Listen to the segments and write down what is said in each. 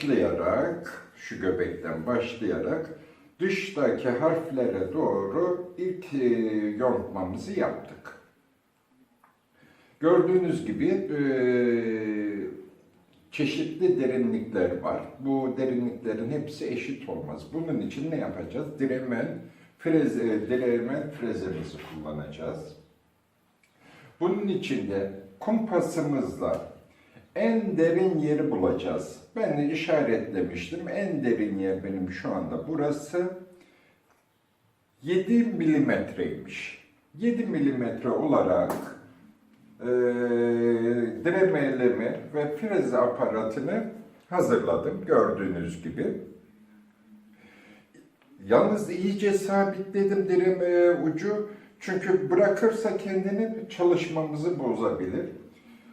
başlayarak, şu göbekten başlayarak dıştaki harflere doğru ilk e, yontmamızı yaptık. Gördüğünüz gibi e, çeşitli derinlikler var. Bu derinliklerin hepsi eşit olmaz. Bunun için ne yapacağız? Diremen, frez, e, diremen frezemizi kullanacağız. Bunun için de kumpasımızla en derin yeri bulacağız. Ben de işaretlemiştim. En derin yer benim şu anda burası. 7 milimetreymiş. 7 milimetre olarak e, diremelemi ve freze aparatını hazırladım gördüğünüz gibi. Yalnız iyice sabitledim direme ucu çünkü bırakırsa kendini çalışmamızı bozabilir.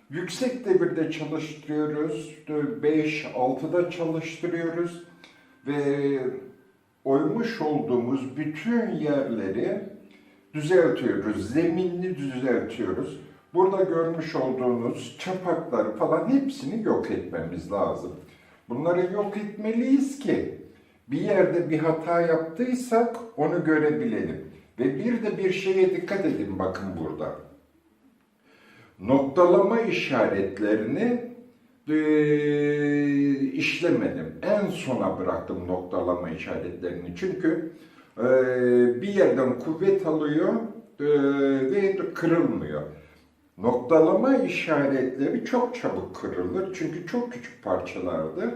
Yüksek devirde çalıştırıyoruz, 5-6'da çalıştırıyoruz ve oymuş olduğumuz bütün yerleri düzeltiyoruz, zeminini düzeltiyoruz. Burada görmüş olduğunuz çapakları falan hepsini yok etmemiz lazım. Bunları yok etmeliyiz ki bir yerde bir hata yaptıysak onu görebilelim. Ve bir de bir şeye dikkat edin bakın burada. Noktalama işaretlerini e, işlemedim. En sona bıraktım noktalama işaretlerini. Çünkü e, bir yerden kuvvet alıyor e, ve kırılmıyor. Noktalama işaretleri çok çabuk kırılır çünkü çok küçük parçalardır.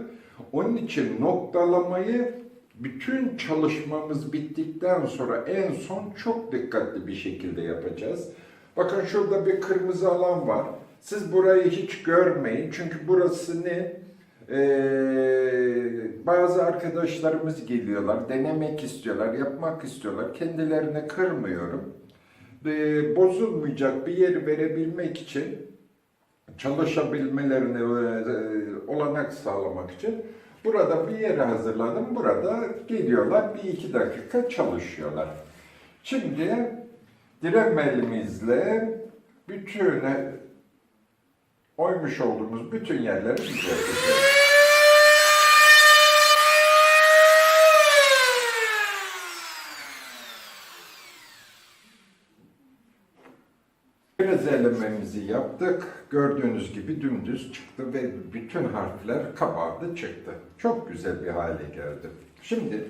Onun için noktalamayı bütün çalışmamız bittikten sonra en son çok dikkatli bir şekilde yapacağız. Bakın şurada bir kırmızı alan var. Siz burayı hiç görmeyin çünkü burası ne? Ee, bazı arkadaşlarımız geliyorlar, denemek istiyorlar, yapmak istiyorlar. Kendilerini kırmıyorum. Ee, bozulmayacak bir yer verebilmek için çalışabilmelerine e, olanak sağlamak için burada bir yere hazırladım. Burada geliyorlar bir iki dakika çalışıyorlar. Şimdi diremelimizle bütün oymuş olduğumuz bütün yerleri düzelteceğiz. Frezelememizi yaptık. Gördüğünüz gibi dümdüz çıktı ve bütün harfler kabardı çıktı. Çok güzel bir hale geldi. Şimdi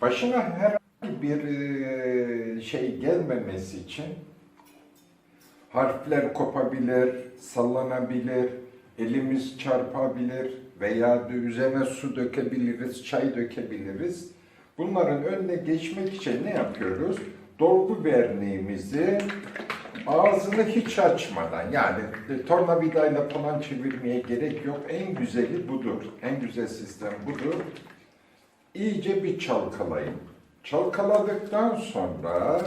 başına herhangi bir e, şey gelmemesi için harfler kopabilir, sallanabilir, elimiz çarpabilir veya üzerine su dökebiliriz, çay dökebiliriz. Bunların önüne geçmek için ne yapıyoruz? Dolgu verniğimizi ağzını hiç açmadan yani tornavidayla falan çevirmeye gerek yok. En güzeli budur. En güzel sistem budur. İyice bir çalkalayın. Çalkaladıktan sonra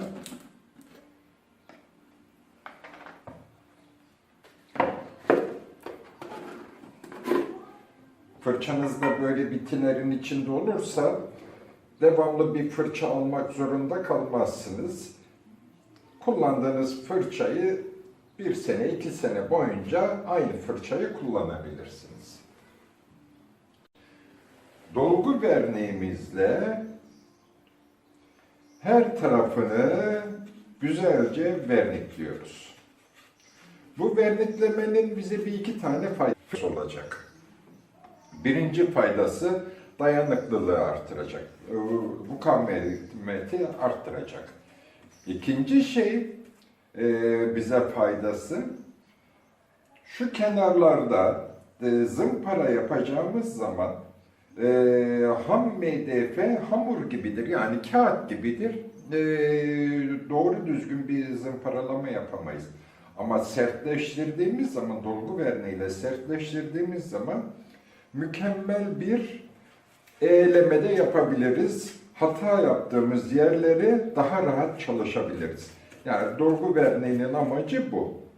fırçanız da böyle bir tinerin içinde olursa devamlı bir fırça almak zorunda kalmazsınız. Kullandığınız fırçayı bir sene, iki sene boyunca aynı fırçayı kullanabilirsiniz. Dolgu verniğimizle her tarafını güzelce vernikliyoruz. Bu verniklemenin bize bir iki tane faydası olacak. Birinci faydası dayanıklılığı artıracak. Mukavemeti arttıracak. İkinci şey e, bize faydası şu kenarlarda e, zımpara yapacağımız zaman e, ham MDF hamur gibidir yani kağıt gibidir. E, doğru düzgün bir zımparalama yapamayız. Ama sertleştirdiğimiz zaman dolgu verneğiyle sertleştirdiğimiz zaman mükemmel bir eğlemede yapabiliriz. Hata yaptığımız yerleri daha rahat çalışabiliriz. Yani dolgu verneğinin amacı bu.